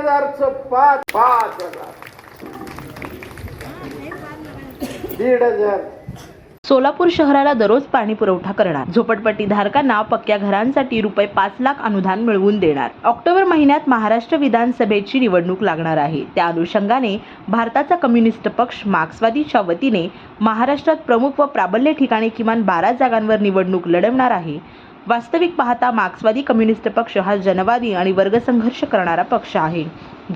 पाच हजार. दीड हजार. सोलापूर शहराला दररोज पाणी पुरवठा करणार. झोपडपट्टी धारकांना पक्क्या घरांसाठी रुपये पाच लाख अनुदान मिळवून देणार. ऑक्टोबर महिन्यात महाराष्ट्र विधानसभेची निवडणूक लागणार आहे. त्या अनुषंगाने भारताचा कम्युनिस्ट पक्ष मार्क्सवादीच्या वतीने महाराष्ट्रात प्रमुख व प्राबल्य ठिकाणी किमान बारा जागांवर निवडणूक लढवणार आहे. वास्तविक पाहता मार्क्सवादी कम्युनिस्ट पक्ष हा जनवादी आणि वर्गसंघर्ष करणारा पक्ष आहे.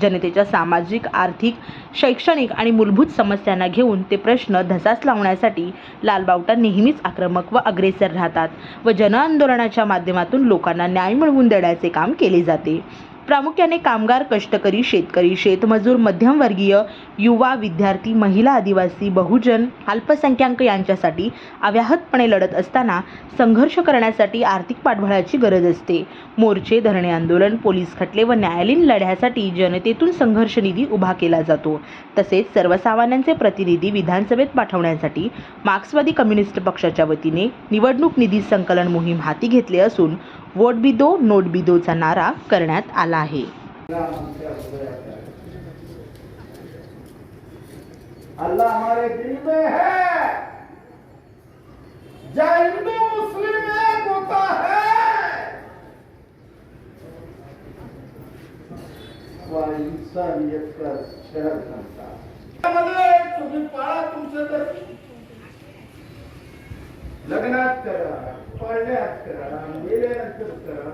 जनतेच्या सामाजिक आर्थिक शैक्षणिक आणि मूलभूत समस्यांना घेऊन ते प्रश्न धसास लावण्यासाठी लालबावटा नेहमीच आक्रमक व अग्रेसर राहतात व जनआंदोलनाच्या माध्यमातून लोकांना न्याय मिळवून देण्याचे काम केले जाते. प्रामुख्याने कामगार कष्टकरी शेतकरी शेतमजूर मध्यमवर्गीय युवा विद्यार्थी महिला आदिवासी बहुजन अल्पसंख्याक यांच्यासाठी अव्याहतपणे लढत असताना संघर्ष करण्यासाठी आर्थिक पाठबळाची गरज असते. मोर्चे धरणे आंदोलन पोलीस खटले व न्यायालयीन लढ्यासाठी जनतेतून संघर्ष निधी उभा केला जातो. तसेच सर्वसामान्यांचे प्रतिनिधी विधानसभेत पाठवण्यासाठी मार्क्सवादी कम्युनिस्ट पक्षाच्या वतीने निवडणूक निधी संकलन मोहीम हाती घेतली असून वोट बी दो नोट बी दोचा नारा करण्यात आला आहे. अल्लाह हमारे दिल में है। हिंदू मुस्लिम एक होता है। इंसानियत का शहर बनता तुम्ही पाळा तुमचं तर लग्नात करा पळण्यात करा मेल्यानंतर करा